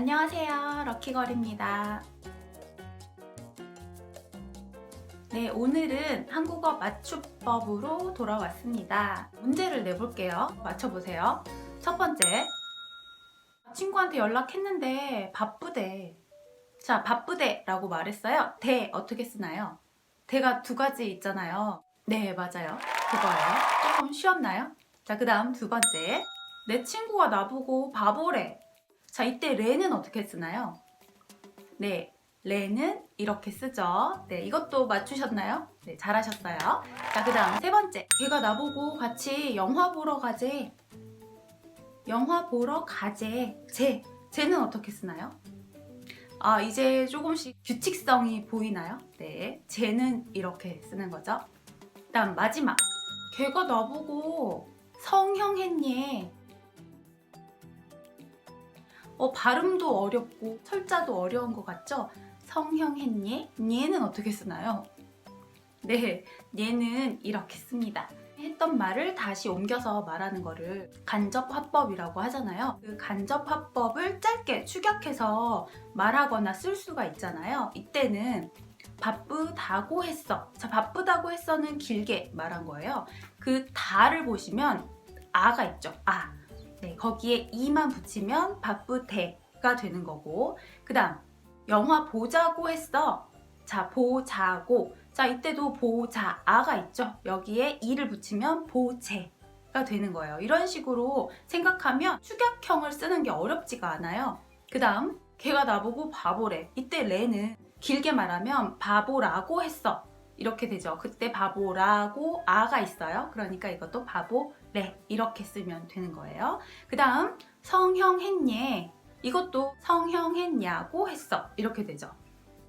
안녕하세요. 럭키걸입니다. 네, 오늘은 한국어 맞춤법으로 돌아왔습니다. 문제를 내볼게요. 맞춰보세요. 첫 번째. 친구한테 연락했는데 바쁘대. 자, 바쁘대 라고 말했어요. 대 어떻게 쓰나요? 대가 두 가지 있잖아요. 네, 맞아요. 그거예요. 조금 쉬웠나요? 자, 그 다음 두 번째. 내 친구가 나보고 바보래. 자, 이때 레는 어떻게 쓰나요? 네, 레는 이렇게 쓰죠. 네, 이것도 맞추셨나요? 네, 잘하셨어요. 자, 그 다음 세 번째. 걔가 나보고 같이 영화 보러 가재. 영화 보러 가재. 제. 제는 어떻게 쓰나요? 아, 이제 조금씩 규칙성이 보이나요? 네, 제는 이렇게 쓰는 거죠. 그 다음 마지막. 걔가 나보고 성형했니? 어, 발음도 어렵고 철자도 어려운 것 같죠? 성형했니? 얘는 어떻게 쓰나요? 네, 얘는 이렇게 씁니다. 했던 말을 다시 옮겨서 말하는 거를 간접화법이라고 하잖아요. 그 간접화법을 짧게 축약해서 말하거나 쓸 수가 있잖아요. 이때는 바쁘다고 했어. 자, 바쁘다고 했어는 길게 말한 거예요. 그 다를 보시면 아가 있죠. 아. 네, 거기에 이만 붙이면 바쁘대가 되는 거고. 그 다음 영화 보자고 했어. 자 보자고. 자 이때도 보자 아가 있죠. 여기에 이를 붙이면 보제가 되는 거예요. 이런 식으로 생각하면 축약형을 쓰는 게 어렵지가 않아요. 그 다음 걔가 나보고 바보래. 이때 레는 길게 말하면 바보라고 했어 이렇게 되죠 그때 바보라고 아가 있어요 그러니까 이것도 바보 래 이렇게 쓰면 되는 거예요. 그 다음 성형했니 이것도 성형했냐고 했어 이렇게 되죠.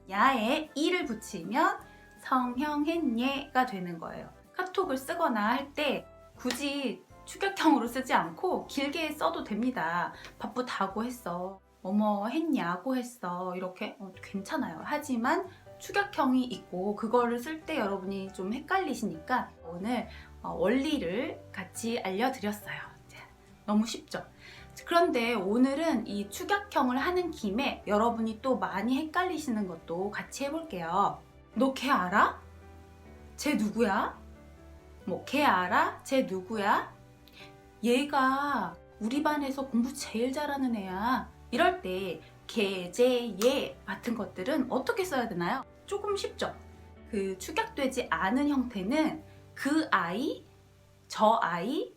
야에 이를 붙이면 성형했니가 되는 거예요. 카톡을 쓰거나 할 때 굳이 축약형으로 쓰지 않고 길게 써도 됩니다. 바쁘다고 했어. 뭐뭐 했냐고 했어. 이렇게 어, 괜찮아요. 하지만 축약형이 있고 그거를 쓸 때 여러분이 좀 헷갈리시니까 오늘 어, 원리를 같이 알려드렸어요. 자, 너무 쉽죠? 그런데 오늘은 이 축약형을 하는 김에 여러분이 또 많이 헷갈리시는 것도 같이 해볼게요. 너 걔 알아? 쟤 누구야? 뭐, 걔 알아? 쟤 누구야? 얘가 우리 반에서 공부 제일 잘하는 애야. 이럴 때 걔, 쟤, 얘 같은 것들은 어떻게 써야 되나요? 조금 쉽죠? 그 축약되지 않은 형태는 그 아이, 저 아이,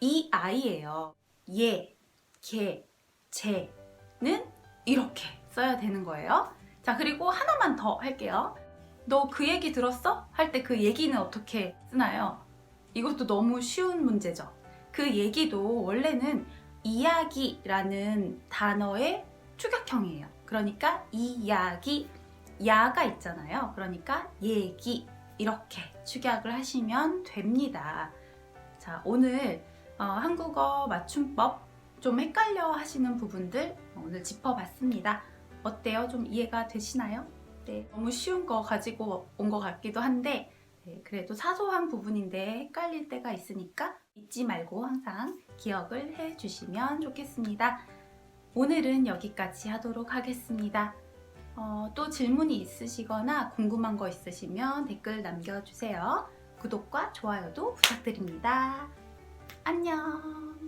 이 아이예요. 얘, 걔, 쟤는 이렇게 써야 되는 거예요. 자, 그리고 하나만 더 할게요. 너 그 얘기 들었어? 할 때 그 얘기는 어떻게 쓰나요? 이것도 너무 쉬운 문제죠. 그 얘기도 원래는 이야기라는 단어의 축약형이에요. 그러니까 이야기, 야가 있잖아요. 그러니까 얘기 이렇게 축약을 하시면 됩니다. 자, 오늘 어, 한국어 맞춤법 좀 헷갈려 하시는 부분들 오늘 짚어봤습니다. 어때요? 좀 이해가 되시나요? 네, 너무 쉬운 거 가지고 온 것 같기도 한데 네, 그래도 사소한 부분인데 헷갈릴 때가 있으니까 잊지 말고 항상 기억을 해 주시면 좋겠습니다. 오늘은 여기까지 하도록 하겠습니다. 어, 또 질문이 있으시거나 궁금한 거 있으시면 댓글 남겨주세요. 구독과 좋아요도 부탁드립니다. 안녕!